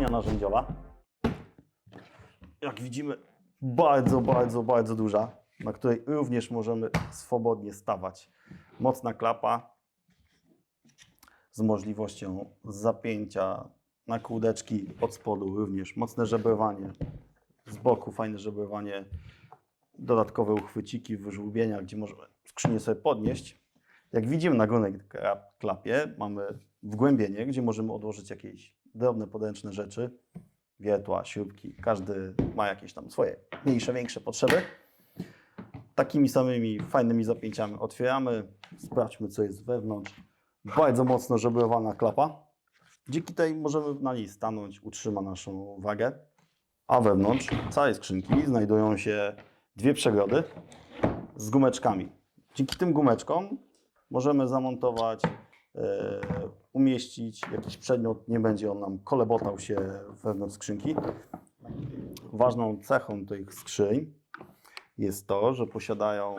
Skrzynia narzędziowa. Jak widzimy, bardzo, bardzo, bardzo duża, na której również możemy swobodnie stawać. Mocna klapa z możliwością zapięcia na kółdeczki od spodu również. Mocne żebrowanie z boku, fajne żebrowanie. Dodatkowe uchwyciki, wyżłobienia, gdzie możemy skrzynię sobie podnieść. Jak widzimy na górnej klapie mamy wgłębienie, gdzie możemy odłożyć jakieś drobne, podręczne rzeczy, wiertła, śrubki. Każdy ma jakieś tam swoje mniejsze, większe potrzeby. Takimi samymi fajnymi zapięciami otwieramy. Sprawdźmy, co jest wewnątrz. Bardzo mocno żebrowana klapa. Dzięki tej możemy na niej stanąć, utrzyma naszą wagę. A wewnątrz całej skrzynki znajdują się dwie przegrody z gumeczkami. Dzięki tym gumeczkom możemy zamontować, e, umieścić jakiś przedmiot, nie będzie on nam kolebotał się wewnątrz skrzynki. Ważną cechą tych skrzyń jest to, że posiadają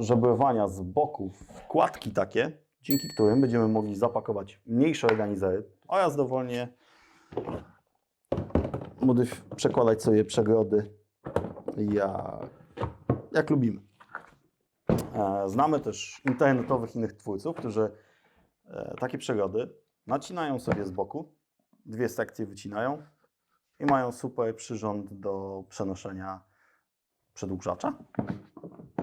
żebrowania z boków wkładki takie, dzięki którym będziemy mogli zapakować mniejsze organizery oraz dowolnie przekładać sobie przegrody jak, jak lubimy. E, Znamy też internetowych innych twórców, którzy takie przegody nacinają sobie z boku, dwie sekcje wycinają i mają super przyrząd do przenoszenia przedłużacza.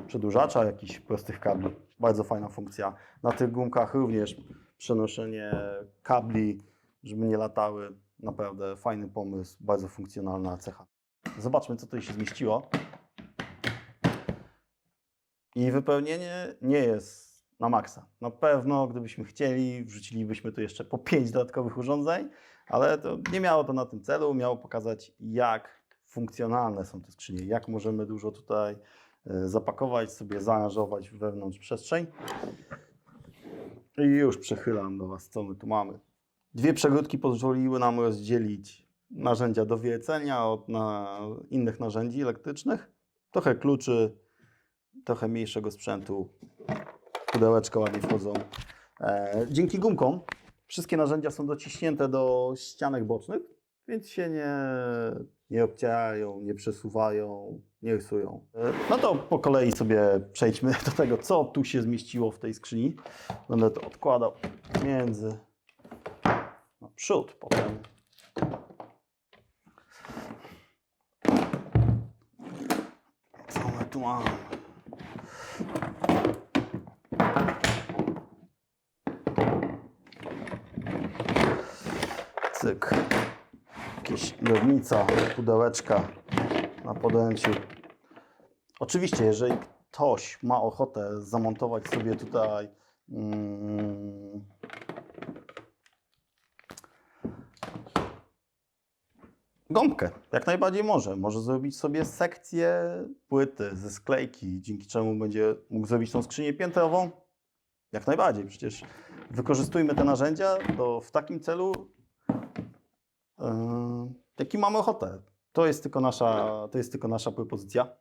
Przedłużacza, jakichś prostych kabli. Bardzo fajna funkcja. Na tych gumkach również przenoszenie kabli, żeby nie latały. Naprawdę fajny pomysł, bardzo funkcjonalna cecha. Zobaczmy, co tutaj się zmieściło. I wypełnienie nie jest na maksa. Na pewno, gdybyśmy chcieli, wrzucilibyśmy tu jeszcze po pięć dodatkowych urządzeń, ale to nie miało to na tym celu. Miało pokazać, jak funkcjonalne są te skrzynie, jak możemy dużo tutaj e, zapakować, sobie zaaranżować wewnątrz przestrzeń. I już przechylam do Was, co my tu mamy. Dwie przegródki pozwoliły nam rozdzielić narzędzia do wiercenia od na innych narzędzi elektrycznych. Trochę kluczy, trochę mniejszego sprzętu. Pudełeczka ładnie wchodzą. E, dzięki gumkom wszystkie narzędzia są dociśnięte do ścianek bocznych, więc się nie, nie obcierają, nie przesuwają, nie rysują. E, no to po kolei sobie przejdźmy do tego, co tu się zmieściło w tej skrzyni. Będę to odkładał między naprzód, potem co my tu mamy? Cyk. Jakieś lewnica, pudełeczka na podęciu. Oczywiście, jeżeli ktoś ma ochotę zamontować sobie tutaj mm, gąbkę, jak najbardziej może. Może zrobić sobie sekcję płyty ze sklejki, dzięki czemu będzie mógł zrobić tą skrzynię piętrową. Jak najbardziej, przecież wykorzystujmy te narzędzia do, w takim celu, jaki mamy ochotę. To jest tylko nasza, to jest tylko nasza propozycja.